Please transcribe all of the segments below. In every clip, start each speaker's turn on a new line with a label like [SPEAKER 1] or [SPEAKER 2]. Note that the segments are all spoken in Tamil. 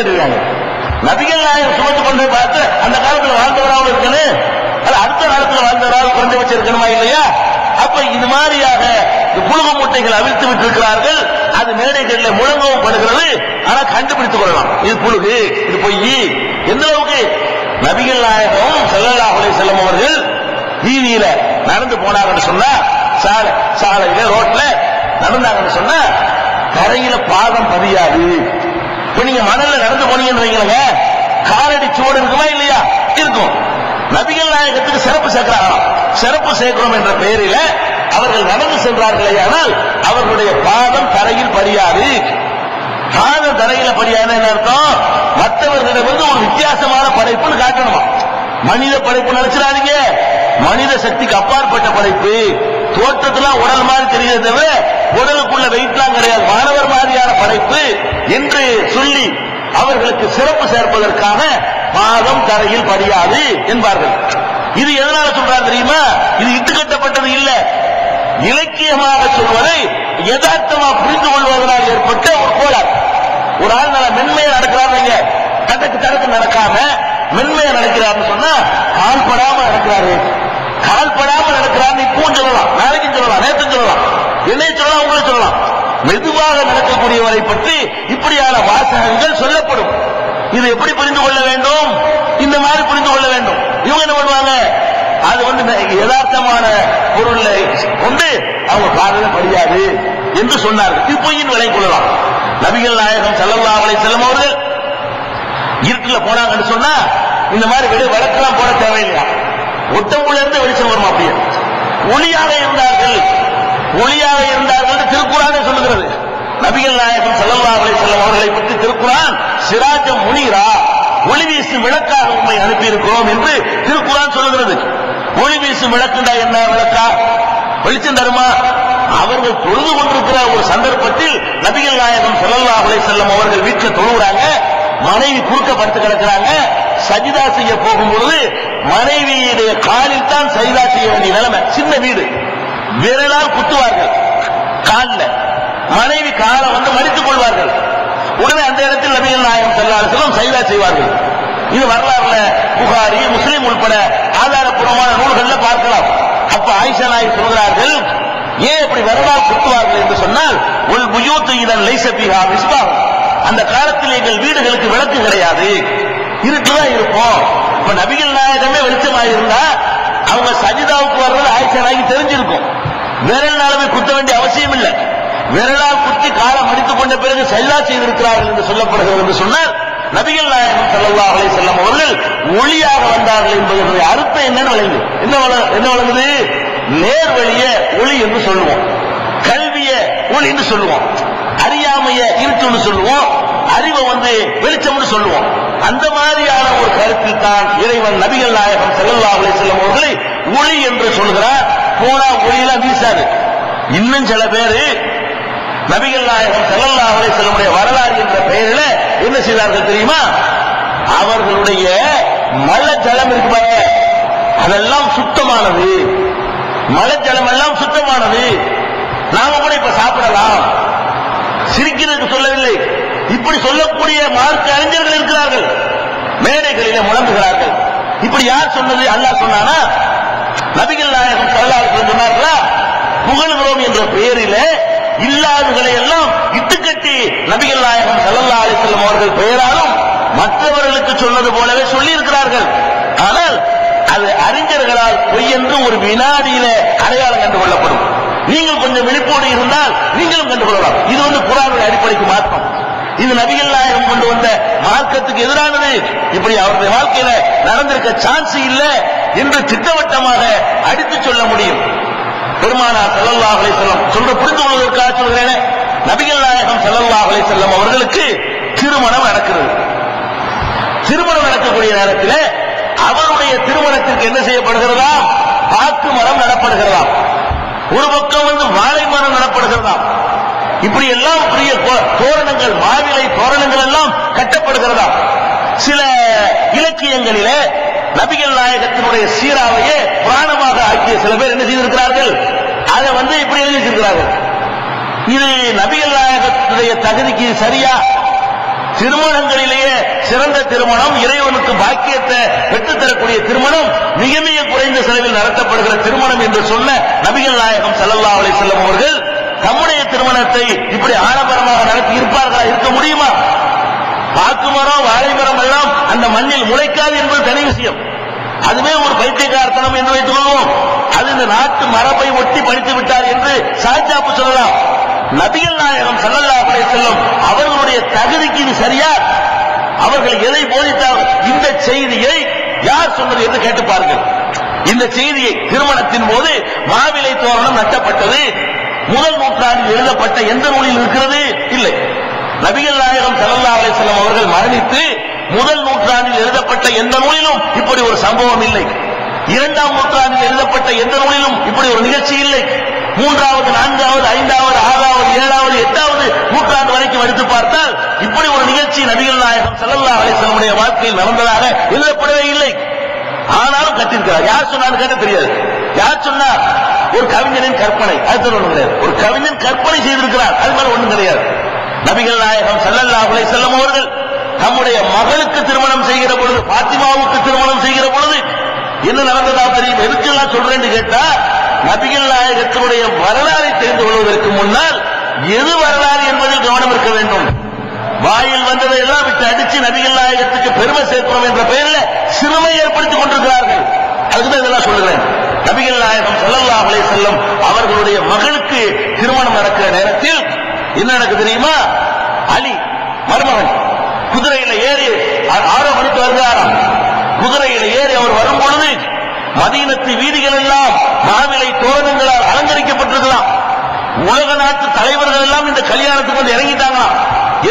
[SPEAKER 1] கேட்டுருக்காங்க நபிகள் நாயகம் சுமத்து கொண்டு பார்த்து அந்த காலத்துல வாழ்ந்தவராக இருக்கணும். அது அடுத்த காலத்துல வாழ்ந்தவராக குறைஞ்சபட்சம் இருக்கணுமா இல்லையா? அப்ப இது மாதிரியாக புழுக முட்டைகள் மூட்டைகள் அவிழ்த்து விட்டிருக்கிறார்கள். அது மேடைகளில் முழங்கவும் படுகிறது. ஆனா கண்டுபிடித்துக் கொள்ளலாம். இது புழுகு இது பொய் எந்த அளவுக்கு நபிகள் நாயகம் ஸல்லல்லாஹு அலைஹி வஸல்லம் அவர்கள் வீதியில நடந்து போனாங்கன்னு சொன்னா சாலை சாலையில ரோட்ல நடந்தாங்கன்னு சொன்னா கரையில பாதம் பதியாது. இப்ப நீங்க மணல்ல நடந்து போனீங்கன்னு காலடி சுவடு இருக்குமா இல்லையா? இருக்கும். நபிகள் நாயகத்துக்கு சிறப்பு சேர்க்கிறாராம் சிறப்பு சேர்க்கிறோம் என்ற பெயரில அவர்கள் நடந்து சென்றார்களே ஆனால் அவர்களுடைய பாதம் தரையில் படியாது. பாதம் தரையில படியாது என்ன அர்த்தம்? மற்றவர்களிடமிருந்து ஒரு வித்தியாசமான படைப்புன்னு காட்டணுமா? மனித படைப்பு நினைச்சிடாதீங்க. மனித சக்திக்கு அப்பாற்பட்ட படைப்பு. தோற்றத்துல உடல் மாதிரி தெரியுது தவிர உடலுக்குள்ள வெயிட்லாம் கிடையாது. மாணவர் படைப்பு என்று சொல்லி அவர்களுக்கு சிறப்பு சேர்ப்பதற்காக பாதம் தரையில் படியாது என்பார்கள். இது எதனால சொல்றாங்க தெரியுமா? இது இட்டுக்கட்டப்பட்டது இல்ல. இலக்கியமாக சொல்வதை யதார்த்தமா புரிந்து கொள்வதனால் ஏற்பட்ட ஒரு கோளாறு. ஒரு ஆள் நல்ல மென்மையை நடக்கிறாருங்க தடக்கு தடக்கு நடக்காம மென்மையை நடக்கிறாருன்னு சொன்னா கால் படாம நடக்கிறாரு. கால் படாம நடக்கிறாருன்னு இப்பவும் சொல்லலாம். நாளைக்கும் சொல்லலாம். நேற்று சொல்லலாம். என்னையும் சொல்லலாம் உங்களை சொல்லலாம். மெதுவாக நடக்கக்கூடியவரை பற்றி இப்படியான வாசகங்கள் சொல்லப்படும். இது எப்படி புரிந்து கொள்ள வேண்டும்? இந்த மாதிரி புரிந்து கொள்ள வேண்டும். இவங்க என்ன பண்ணுவாங்க? அது வந்து யதார்த்தமான பொருளை கொண்டு அவங்க பாடல படியாது என்று சொன்னார்கள். இது பொய்யின் விலை கொள்ளலாம். நபிகள் நாயகம் ஸல்லல்லாஹு அலைஹி வஸல்லம் அவர்கள் இருட்டில் போனாங்கன்னு சொன்னா இந்த மாதிரி வெளி வழக்கெல்லாம் போட தேவையில்லையா? ஒட்டமுள்ள இருந்து வெளிச்சம் வருமா அப்படியே. ஒளியாக இருந்தார்கள். ஒளியாக இருந்த திருக்குறானே சொல்லுகிறது. நபிகள் நாயகம் ஸல்லல்லாஹு அலை செல்லம் அவர்களை பற்றி திருக்குறான் சிராஜம் முனீரா ஒளி வீசும் விளக்காக உண்மை அனுப்பியிருக்கிறோம் என்று திருக்குறான் சொல்லுகிறது. ஒளி வீசும் விளக்குண்டா என்ன விளக்கா? வெளிச்சம் தருமா? அவர்கள் தொழுது கொண்டிருக்கிற ஒரு சந்தர்ப்பத்தில் நபிகள் நாயகம் ஸல்லல்லாஹு அலை செல்லம் அவர்கள் வீட்டில் தொழுகிறாங்க மனைவி குறுக்க படுத்து கிடக்கிறாங்க சஜிதா செய்ய போகும்பொழுது மனைவியுடைய காலில் தான் சஜிதா செய்ய வேண்டிய நிலைமை. சின்ன வீடு. விரலால் குத்துவார்கள். காலில். மனைவி காலை வந்து மடித்துக் கொள்வார்கள். உடனே அந்த இடத்தில் நபிகள் நாயகம் ஸல்லல்லாஹு சைதா செய்வார்கள். இது வரலாறுல புகாரி முஸ்லீம் உள்பட ஆதாரப்பூர்வமான நூல்கள்ல பார்க்கலாம். அப்ப ஆயிஷா நாயகி சொல்கிறார்கள் ஏன் இப்படி வரலாறு சுத்துவார்கள் என்று சொன்னால் உள் புயூத்து இதன் லைசபிஹா விஸ்வா அந்த காலத்தில் எங்கள் வீடுகளுக்கு விளக்கு கிடையாது. இருட்டுதான் இருப்போம் இப்ப நபிகள் நாயகமே வெளிச்சமாக இருந்தா அவங்க சஜிதாவுக்கு வர்றது ஆயிஷா நாயகி தெரிஞ்சிருக்கும். விரல்னாலுமே குத்த வேண்டிய அவசியம் இல்லை விரலால் குத்தி காலம் அடித்துக் கொண்ட பிறகு செல்லா செய்திருக்கிறார்கள் என்று சொல்லப்படுகிறது என்று சொன்னால் நபிகள் நாயகம் ஸல்லல்லாஹு அலைஹி அவர்கள் ஒளியாக வந்தார்கள் என்பதனுடைய அர்த்தம் என்னன்னு வழங்கு என்ன என்ன வழங்குது நேர் வழிய ஒளி என்று சொல்லுவோம். கல்விய ஒளி என்று சொல்லுவோம். அறியாமைய இருட்டுன்னு சொல்லுவோம். அறிவை வந்து வெளிச்சம்னு சொல்லுவோம். அந்த மாதிரியான ஒரு கருத்தில் தான் இறைவன் நபிகள் நாயகம் ஸல்லல்லாஹு செல்லும் அவர்களை ஒளி என்று சொல்கிறார். போனா ஒளியெல்லாம் வீசாது. இன்னும் சில பேரு நபிகள் நாயகம் செல்லல்லா அவரை செல்லமுடைய வரலாறு என்ற பெயரில் என்ன செய்தார்கள் தெரியுமா? அவர்களுடைய மலை ஜலம் இருக்கு பாருங்க அதெல்லாம் சுத்தமானது. மலை ஜலம் எல்லாம் சுத்தமானது. நாம கூட இப்ப சாப்பிடலாம். சிரிக்கிறதுக்கு சொல்லவில்லை. இப்படி சொல்லக்கூடிய மார்க்க அறிஞர்கள் இருக்கிறார்கள். மேடைகளிலே முழங்குகிறார்கள். இப்படி யார் சொன்னது? அல்லாஹ் சொன்னானா நபிகள் நாயகம் ஸல்லல்லாஹு சொன்னார்களா? புகழ்கிறோம் என்ற பெயரில் இல்லாதவர்களை எல்லாம் இட்டுக்கட்டி நபிகள் நாயகம் சல்லா அலைஹி அவர்கள் பெயராலும் மற்றவர்களுக்கு சொன்னது போலவே சொல்லி இருக்கிறார்கள் ஆனால் அது அறிஞர்களால் பொய் என்று ஒரு வினாடியில அடையாளம் கண்டு கொள்ளப்படும் நீங்கள் கொஞ்சம் விழிப்போடு இருந்தால் நீங்களும் கண்டு கொள்ளலாம் இது வந்து குரானுடைய அடிப்படைக்கு மாற்றம். இது நபிகள் நாயகம் கொண்டு வந்த மார்க்கத்துக்கு எதிரானது. இப்படி அவருடைய வாழ்க்கையில நடந்திருக்க சான்ஸ் இல்லை. என்று திட்டவட்டமாக அடித்து சொல்ல முடியும். பெருமானா செல்லல்லா அலை செல்லம் சொல்ற புரிந்து கொள்வதற்காக சொல்கிறேன். நபிகள் நாயகம் செல்லல்லா அலை செல்லம் அவர்களுக்கு திருமணம் நடக்கிறது. திருமணம் நடக்கக்கூடிய நேரத்தில் அவருடைய திருமணத்திற்கு என்ன செய்யப்படுகிறதா? பாக்கு மரம் நடப்படுகிறதா? ஒரு பக்கம் வந்து வாழை மரம் நடப்படுகிறதா? இப்படி எல்லாம் பெரிய தோரணங்கள் மாவிலை தோரணங்கள் எல்லாம் கட்டப்படுகிறதா? சில இலக்கியங்களிலே நபிகள் நாயகத்தினுடைய சீராவையே புராணமாக ஆக்கிய சில பேர் என்ன செய்திருக்கிறார்கள்? அதை வந்து இப்படி எழுதி வச்சிருக்கிறார்கள். இது நபிகள் நாயகத்துடைய தகுதிக்கு சரியா? திருமணங்களிலேயே சிறந்த திருமணம் இறைவனுக்கு பாக்கியத்தை பெற்றுத்தரக்கூடிய திருமணம் மிக மிக குறைந்த செலவில் நடத்தப்படுகிற திருமணம் என்று சொன்ன நபிகள் நாயகம் ஸல்லல்லாஹு அலைஹி வஸல்லம் அவர்கள் தம்முடைய திருமணத்தை இப்படி ஆடம்பரமாக நடத்தி இருப்பார்களா? இருக்க முடியுமா? பாக்கு மரம் வாழை மரம் எல்லாம் அந்த மண்ணில் முளைக்காது என்பது தனி விஷயம். அதுவே ஒரு பைத்தியக்காரத்தனம் என்று வைத்துக் கொள்வோம் அது இந்த நாட்டு மரபை ஒட்டி படித்து விட்டார் என்று சாய்ச்சாப்பு சொல்லலாம். நபிகள் நாயகம் சல்லல்லா அலைஹி செல்லும் அவர்களுடைய தகுதிக்கு இது சரியா? அவர்கள் எதை போதித்தார்கள்? இந்த செய்தியை யார் சொன்னது என்று கேட்டு இந்த செய்தியை திருமணத்தின் போது மாவிலை தோரணம் நட்டப்பட்டது. முதல் நூற்றாண்டில் எழுதப்பட்ட எந்த நூலில் இருக்கிறது? இல்லை. நபிகள் நாயகம் ஸல்லல்லாஹு செல்லம் அவர்கள் மரணித்து முதல் நூற்றாண்டில் எழுதப்பட்ட எந்த நூலிலும் இப்படி ஒரு சம்பவம் இல்லை. இரண்டாம் நூற்றாண்டில் எழுதப்பட்ட எந்த நூலிலும் இப்படி ஒரு நிகழ்ச்சி இல்லை. மூன்றாவது நான்காவது ஐந்தாவது ஆறாவது ஏழாவது எட்டாவது நூற்றாண்டு வரைக்கும் எடுத்து பார்த்தால் இப்படி ஒரு நிகழ்ச்சி நபிகள் நாயகம் செல்லல்லா அலைஹி வாழ்க்கையில் நடந்ததாக எழுதப்படவே இல்லை. ஆனாலும் கட்டிருக்கிறார் யார் சொன்னாலும் கேட்ட தெரியாது. யார் சொன்னா? ஒரு கவிஞனின் கற்பனை. அது ஒண்ணு கிடையாது. ஒரு கவிஞன் கற்பனை செய்திருக்கிறார். அது மாதிரி ஒண்ணும் கிடையாது. நபிகள் நாயகம் செல்லல்லா உலை செல்லும் அவர்கள் நம்முடைய மகளுக்கு திருமணம் செய்கிற பொழுது பாத்திமாவுக்கு திருமணம் செய்கிற பொழுது என்ன நடந்ததா தெரியும்? எதுக்கெல்லாம் சொல்றேன்னு கேட்டா நபிகள் நாயகத்தினுடைய வரலாறை தெரிந்து கொள்வதற்கு முன்னால் எது வரலாறு என்பதில் கவனம் இருக்க வேண்டும். வாயில் வந்ததை எல்லாம் விட்டு அடிச்சு நபிகள் நாயகத்துக்கு பெருமை சேர்ப்போம் என்ற பெயரில் சிறுமை ஏற்படுத்திக் கொண்டிருக்கிறார்கள். அதுக்குதான் இதெல்லாம் சொல்லுகிறேன். நபிகள் நாயகம் செல்லல்லா அலைஹி அவர்களுடைய மகளுக்கு திருமணம் நடக்கிற நேரத்தில் என்ன எனக்கு தெரியுமா? அலி மருமகன் குதிரையில ஏறி ஆறு மணிக்கு வருகிறாராம். குதிரையில ஏறி அவர் வரும் பொழுது மதீனத்து வீதிகள் எல்லாம் மாவிலை தோரணங்களால் அலங்கரிக்கப்பட்டிருக்கலாம். உலக நாட்டு தலைவர்கள் எல்லாம் இந்த கல்யாணத்துக்கு வந்து இறங்கிட்டாங்களாம்.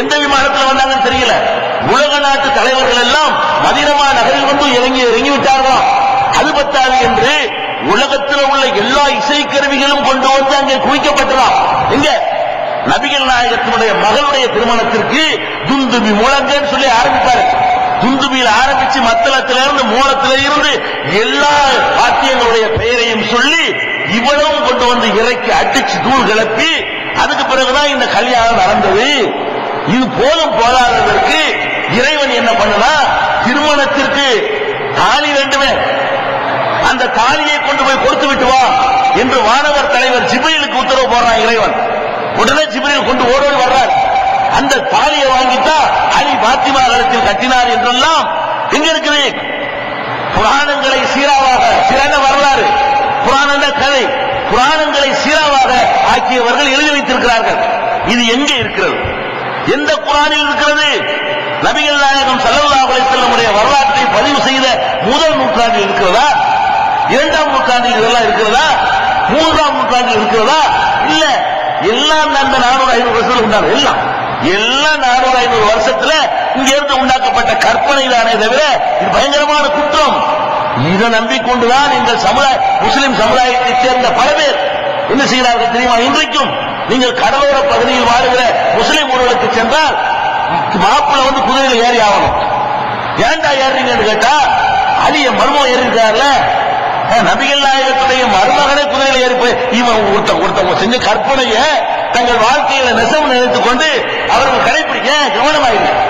[SPEAKER 1] எந்த விமானத்தில் வந்தாங்கன்னு தெரியல. உலக நாட்டு தலைவர்கள் எல்லாம் மதினமா நகரில் வந்து இறங்கி இறங்கி விட்டார்களாம் அது பத்தாது என்று உலகத்தில் உள்ள எல்லா இசைக்கருவிகளும் கொண்டு வந்து அங்கே குவிக்கப்பட்டதாம். எங்க? நபிகள் நாயகத்தினுடைய மகளுடைய திருமணத்திற்கு துந்துபி முழங்கன்னு சொல்லி ஆரம்பித்தாரு துந்துபியில் ஆரம்பிச்சு மத்தளத்திலிருந்து மூலத்தில இருந்து எல்லா வாத்தியங்களுடைய பெயரையும் சொல்லி இவ்வளவும் கொண்டு வந்து இறக்கி அடிச்சு தூள் கிளப்பி அதுக்கு பிறகுதான் இந்த கல்யாணம் நடந்தது. இது போதும் போதாததற்கு இறைவன் என்ன பண்ணனா திருமணத்திற்கு தாலி வேண்டுமே. அந்த தாலியை கொண்டு போய் கொடுத்து விட்டு வா என்று வானவர் தலைவர் ஜிப்ரீலுக்கு உத்தரவு போடுறான் இறைவன் உடனே ஜிப்ரீல் கொண்டு ஓடோடி வர்றார் அந்த தாலியை வாங்கிட்டா அலி பாத்திமா காலத்தில் கட்டினார் என்றெல்லாம் எங்க இருக்குது புராணங்களை சீராவாக சிறந்த வரலாறு புராண கதை புராணங்களை சீராவாக ஆக்கியவர்கள் எழுதி வைத்திருக்கிறார்கள். இது எங்கே இருக்கிறது? எந்த குரானில் இருக்கிறது? நபிகள் நாயகம் ஸல்லல்லாஹு அலைஹி வரலாற்றை பதிவு செய்த முதல் நூற்றாண்டில் இருக்கிறதா? இரண்டாம் நூற்றாண்டில் இதெல்லாம் இருக்கிறதா? மூன்றாம் நூற்றாண்டில் இருக்கிறதா? இல்ல எல்லாம் அந்த நானூறு ஐநூறு வருஷத்துல உண்டான எல்லாம். எல்லாம் நானூறு ஐநூறு வருஷத்துல இங்கிருந்து உண்டாக்கப்பட்ட கற்பனை தானே தவிர இது பயங்கரமான குற்றம். இதை நம்பிக்கொண்டுதான் இந்த சமுதாய முஸ்லிம் சமுதாயத்தைச் சேர்ந்த பல பேர் என்ன செய்கிறார்கள் தெரியுமா? இன்றைக்கும் நீங்கள் கடலோர பகுதியில் வாழுகிற முஸ்லிம் ஊர்களுக்கு சென்றால் மாப்பிள்ளை வந்து குதிரையில் ஏறி ஆகணும். ஏண்டா ஏறீங்கன்னு கேட்டா அலிய மர்மம் ஏறி நபிகள் நாயகத்துடைய மருமகனை குதிரையில் ஏறி போய் இவன் ஒருத்த ஒருத்தவங்க செஞ்ச கற்பனைய தங்கள் வாழ்க்கையில நெசம் நினைத்துக் கொண்டு அவர்கள் கடைபிடிக்க கவனமாயிருக்க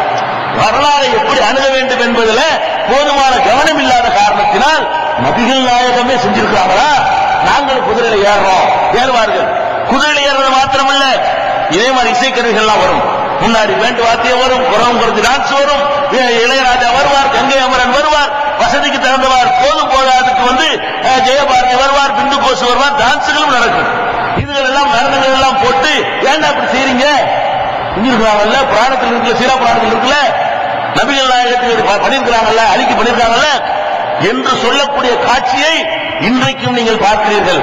[SPEAKER 1] வரலாறை எப்படி அணுக வேண்டும் என்பதில் போதுமான கவனம் இல்லாத காரணத்தினால் நபிகள் நாயகமே செஞ்சிருக்கிறாங்களா நாங்கள் குதிரையில ஏறுறோம். ஏறுவார்கள். குதிரையில ஏறுறது மாத்திரமல்ல. இதே மாதிரி இசைக்கருவிகள்லாம் வரும். முன்னாடி வேண்டு வாத்தியம் வரும் குரம் குறைஞ்சு டான்ஸ் வரும். இளையராஜா வருவார் கங்கை அமரன் வருவார் வசதிக்கு தகுந்தவார் போதும் போதாதுக்கு வந்து ஜெயபாரதி வருவார் பிந்து கோசு வருவார் டான்ஸுகளும் நடக்கும். இதுகள் எல்லாம் மரணங்கள் எல்லாம் போட்டு ஏன்டா அப்படி செய்றீங்க? இங்கிருக்கிறாங்கல்ல புராணத்தில் இருக்குல்ல சீரா புராணத்தில் இருக்குல்ல? நாயகத்துக்கு இது ப- பண்ணியிருக்கிறாங்கல்ல பண்ணியிருக்காங்கல்ல என்று சொல்லக்கூடிய காட்சியை இன்றைக்கும் நீங்கள் பார்க்கிறீர்கள்.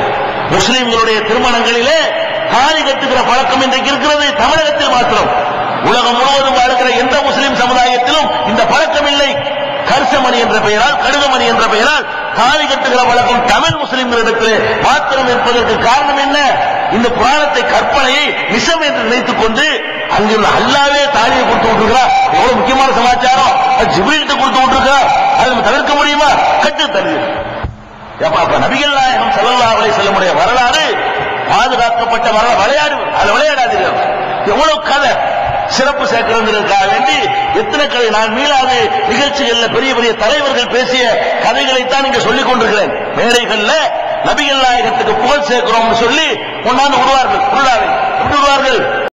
[SPEAKER 1] முஸ்லிம்களுடைய திருமணங்களிலே தாலி கட்டுகிற பழக்கம் இன்றைக்கு இருக்கிறது தமிழகத்தில் மாத்திரம். உலகம் முழுவதும் வாழ்கிற எந்த முஸ்லிம் சமுதாயத்திலும் இந்த பழக்கம் இல்லை. கரிசமணி என்ற பெயரால் கடுகமணி என்ற பெயரால் தாலி கட்டுகிற வழக்கம் தமிழ் முஸ்லிம்களிடத்தில் மாத்திரம் இருப்பதற்கு காரணம் என்ன? இந்த புராணத்தை கற்பனையை நிசம் என்று நினைத்துக் கொண்டு அங்குள்ள அல்லாவே தாலியை கொடுத்து விட்டுருக்கிறார் எவ்வளவு முக்கியமான சமாச்சாரம்? ஜிபிலிட்டு கொடுத்து விட்டுருக்கிறார் அதை நம்ம தவிர்க்க முடியுமா? கட்டு தருகிறது. அப்ப நபிகள் நாயகம் ஸல்லல்லாஹு அலைஹி வரலாறு பாதுகாக்கப்பட்ட வரலாறு விளையாடு அதை விளையாடாதீர்கள். எவ்வளவு கதை? சிறப்பு சேர்க்கிறதுக்காக வேண்டி எத்தனை கதை நான் மீளாது நிகழ்ச்சிகள்ல பெரிய பெரிய தலைவர்கள் பேசிய கதைகளைத்தான் இங்க சொல்லிக் கொண்டிருக்கிறேன். மேடைகள்ல நபிகள் நாயகத்துக்கு புகழ் சேர்க்கிறோம் சொல்லி கொண்டாந்து விடுவார்கள் விடுவார்கள்?